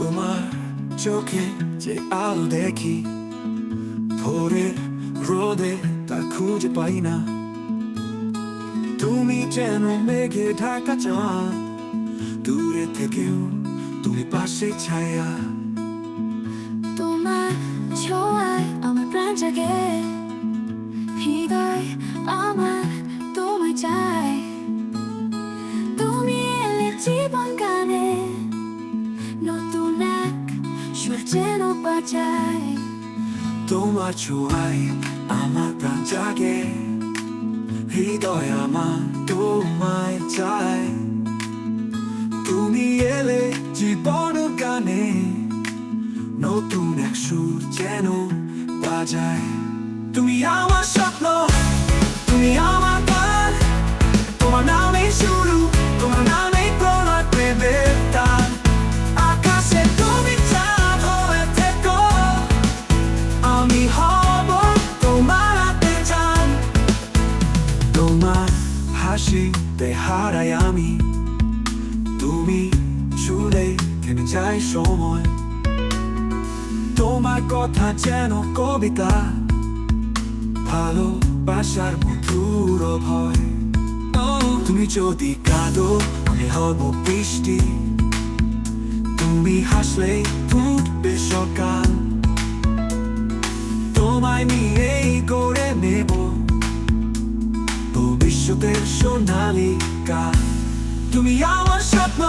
তোমার চোখে যে আলো দেখি, ভোরের রোদে তা খুঁজে পাই না। তুমি যেন মেঘে ঢাকা চাঁদ, দূরে থেকেও তুমি পাশে ছায়া। তোমার ছোঁয়ায় আমার প্রাণ জাগে। বাজায় তোমার ছোঁয়ায় আমার প্রাণ জাগে। হৃদয় আমার তোমায় চায়। তুমি এলে জীবন গানে নতুন এক সুর যেন বাজায়। তুমি আমার হারাই আমি। তুমি যায় সময়। তোমার কথা যেন কবিতা, ভালোবাসার মধুর ভয়। তুমি যদি কাঁদো, আমি বৃষ্টি। তুমি হাসলে ফুটবে সকাল। তোমায় নিয়েই গড়ে নেব ভবিষ্যতের সোনালী গান তুমি আমার স্বপ্ন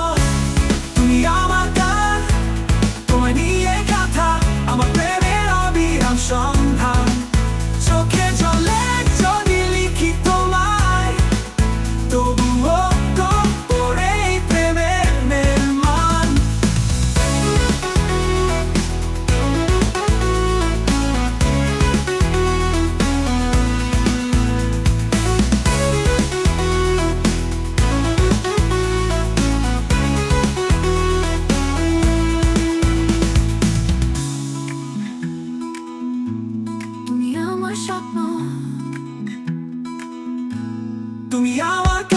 তুমি আমাকে